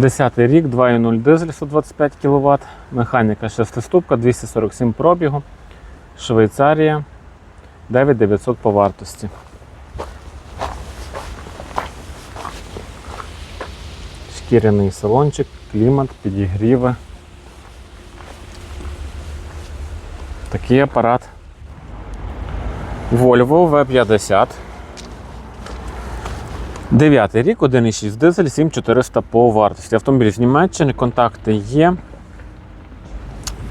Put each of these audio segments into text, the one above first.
Десятий рік, 2.0 дизель 125 кВт, механіка 6-ступка, 247 пробігу, Швейцарія, 9900 по вартості. Шкіряний салончик, клімат, підігріви. Такий апарат. Volvo V50. Дев'ятий рік, 1,6 дизель, 7400 по вартості. Автомобіль з Німеччини, контакти є.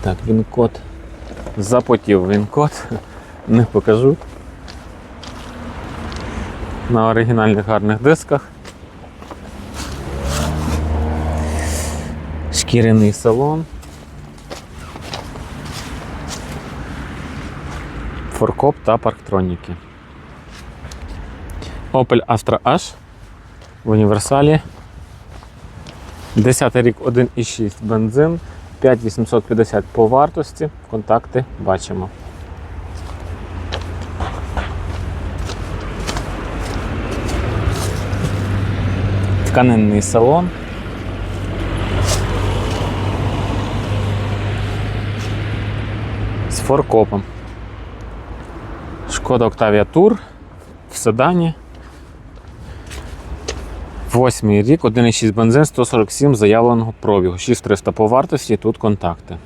Так, він код. Запотів він код. Не покажу. На оригінальних гарних дисках. Шкіряний салон. Форкоп та парктроніки. Opel Astra H в універсалі. 10 рік 1,6 бензин, 5850 по вартості. Контакти бачимо. Тканинний салон. З форкопом. Шкода Octavia Tour в седані. Восьмий рік, 1,6 бензин, 147 заявленого пробігу. 6300 по вартості, тут контакти.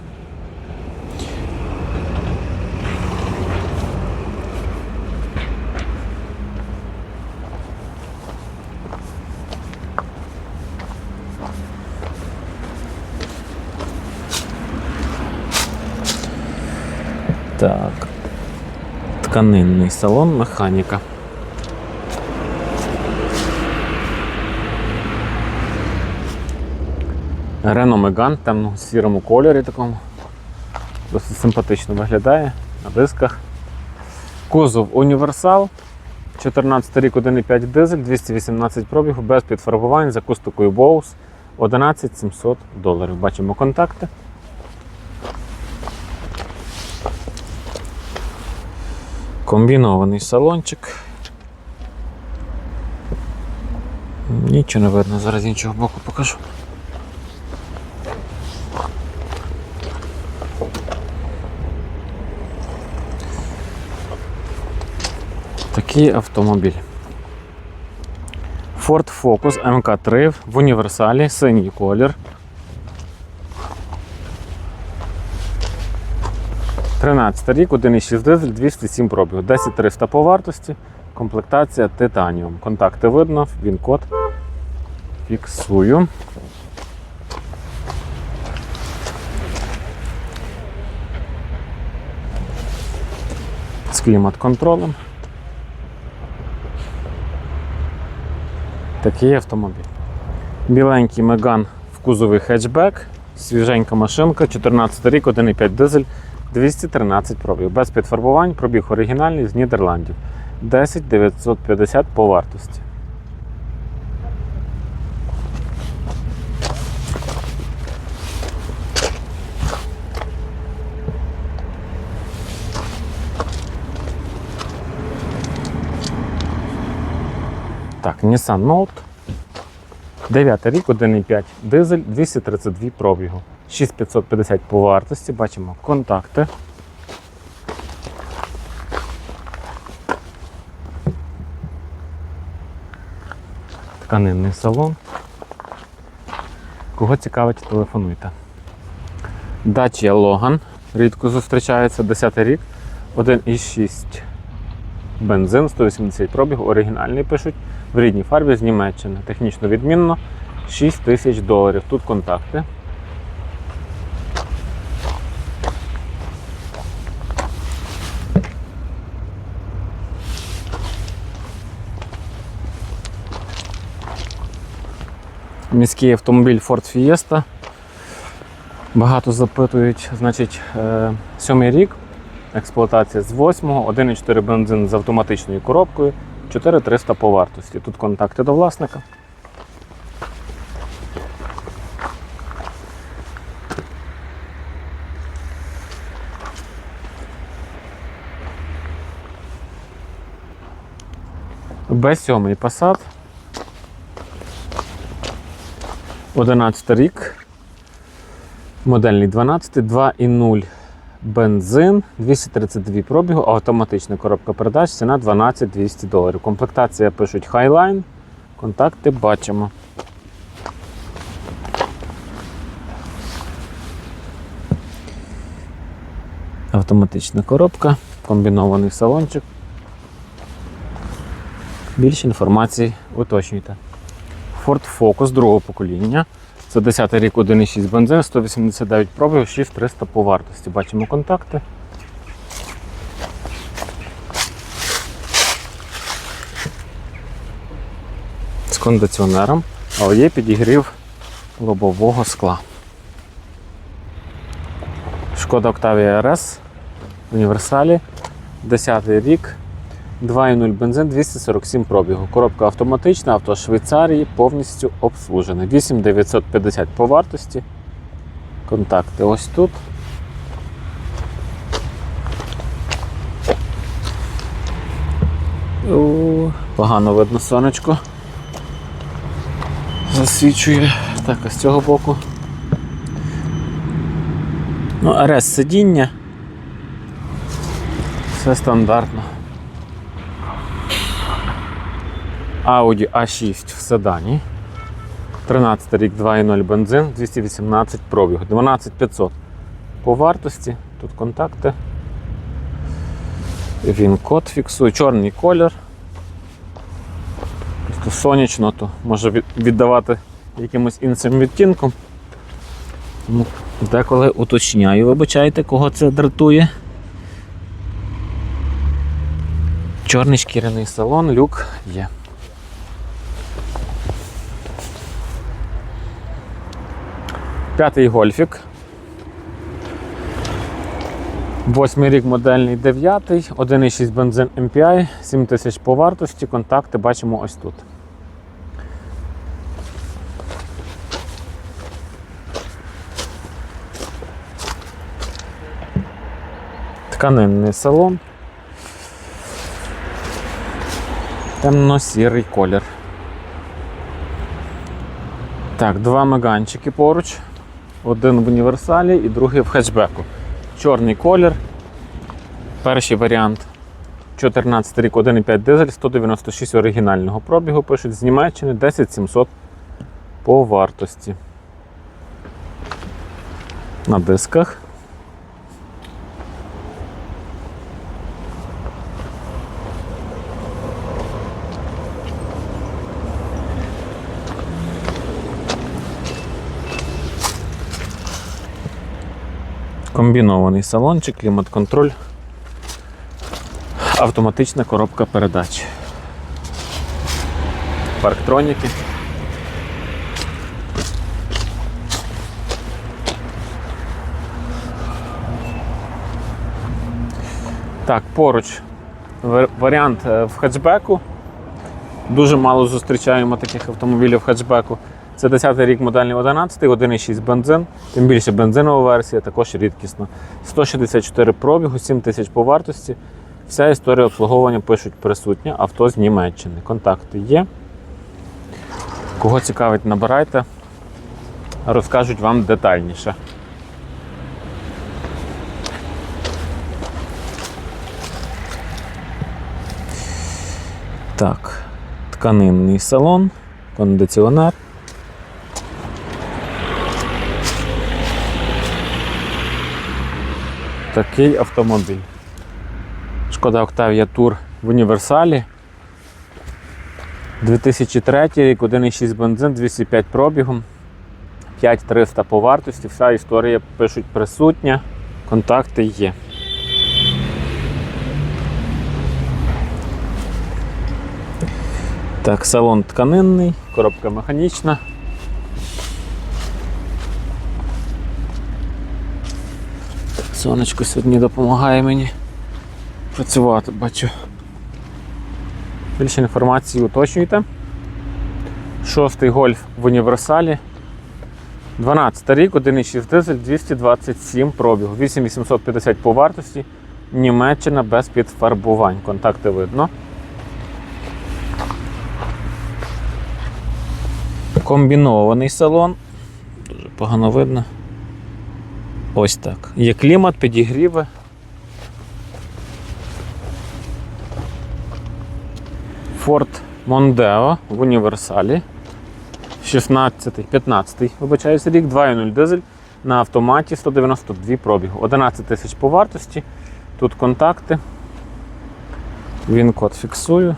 Так. Тканинний салон, механіка. Renault Megane в темно-сірому кольорі такому. Досить симпатично виглядає на дисках. Кузов універсал. 14 рік 1,5 дизель, 218 пробігу, без підфарбувань, з акустикою Bose. 11 700 доларів. Бачимо контакти. Комбінований салончик. Нічого не видно, зараз іншого боку покажу. Такий автомобіль. Ford Focus MK3 в універсалі, синій колір. 13 рік, 1,6 дизель, 207 пробігу, 10300 по вартості, комплектація титаніум. Контакти видно, він код фіксую. З клімат-контролем. Такий автомобіль. Біленький Меган в кузовий хетчбек, свіженька машинка, 14 рік, 1,5 дизель, 213 пробіг. Без підфарбувань, пробіг оригінальний з Нідерландів. 10 950 по вартості. Так, Nissan Note. 9 рік, 1,5 дизель, 232 пробігу. 6550 по вартості. Бачимо контакти. Тканинний салон. Кого цікавить, телефонуйте. Dacia Logan. Рідко зустрічається 10 рік. 1,6 бензин, 180 пробіг, оригінальний пишуть. В рідній фарбі з Німеччини. Технічно відмінно. 6 тисяч доларів. Тут контакти. Міський автомобіль Ford Fiesta. Багато запитують, значить, е, сьомий рік, експлуатація з 8-го, 1,4 бензин з автоматичною коробкою, 4300 по вартості. Тут контакти до власника. Б7 Passat. 11 рік. Модельний 12, 2,0 бензин, 232 пробігу, автоматична коробка передач, ціна 12 200 доларів. Комплектація пишуть Highline. Контакти бачимо. Автоматична коробка, комбінований салончик. Більше інформації уточнюйте. Ford Focus другого покоління. Це 10 рік 1,6 бензин, 189 пробігів, 6300 по вартості. Бачимо контакти. З кондиціонером, але є підігрів лобового скла. Шкода Octavia RS в універсалі. 10 рік. 2,0 бензин 247 пробігу. Коробка автоматична, авто Швейцарії повністю обслужене. 8950 по вартості. Контакти ось тут. Погано видно сонечко. Засвічує. Так, а з цього боку. Ну, РС сидіння. Все стандартно. Audi A6 в седані. 13 рік 2.0 бензин, 218 пробіг, 12500 по вартості. Тут контакти. Він код фіксує, чорний колір. Просто сонячно, то може віддавати якимось іншим відтінком. Деколи уточняю, вибачайте, кого це дратує. Чорний шкіряний салон, люк є. П'ятий гольфік. Восьмий рік модельний дев'ятий, 1,6 бензин MPI, 7 тисяч по вартості. Контакти бачимо ось тут. Тканинний салон. Темно-сірий колір. Так, два меганчики поруч. Один в універсалі і другий в хетчбеку. Чорний колір. Перший варіант 14 рік 1,5 дизель, 196 оригінального пробігу. Пишуть з Німеччини 10700 по вартості. На дисках. Комбінований салончик, клімат-контроль, автоматична коробка передач. Парктроніки. Так, поруч варіант е, в хетчбеку. Дуже мало зустрічаємо таких автомобілів в хетчбеку. Це 10-й рік модельний 11, 1,6 бензин, тим більше бензинова версія, також рідкісна. 164 пробігу, 7 тисяч по вартості. Вся історія обслуговування пишуть присутня, авто з Німеччини. Контакти є. Кого цікавить, набирайте, розкажуть вам детальніше. Так, тканинний салон, кондиціонер. Такий автомобіль. Шкода Octavia Tour в універсалі. 2003 рік, 1,6 бензин, 205 пробігом, 5300 по вартості. Вся історія пишуть присутня, контакти є. Так, салон тканинний, коробка механічна. Сонечко сьогодні допомагає мені працювати, бачу. Більше інформації уточнюйте. Шостий гольф в універсалі. 12 рік, 1,6 дизель, 227 пробігу, 8850 по вартості. Німеччина без підфарбувань. Контакти видно. Комбінований салон. Дуже погано видно. Ось так. Є клімат, підігріви. Ford Mondeo в універсалі. 16, 15, вибачаюся рік, 2.0 дизель на автоматі 192 пробігу. 11 тисяч по вартості. Тут контакти. Він код фіксую.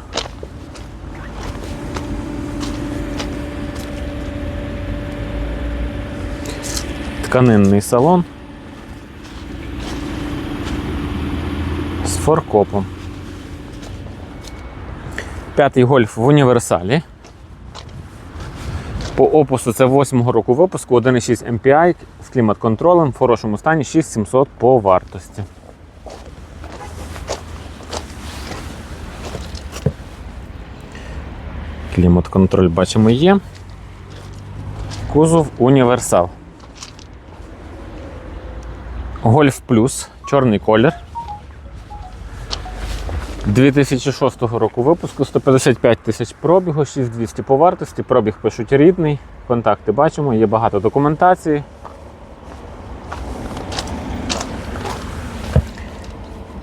Тканинний салон форкопом. П'ятий гольф в універсалі. По опусу це 8-го року випуску, 1,6 MPI з клімат-контролем в хорошому стані 6700 по вартості. Клімат-контроль бачимо є. Кузов універсал. Гольф плюс, чорний колір. 2006 року випуску, 155 тисяч пробігу, 6200 по вартості, пробіг пишуть рідний, контакти бачимо, є багато документації.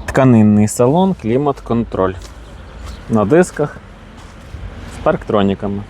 Тканинний салон, клімат-контроль. На дисках з парктроніками.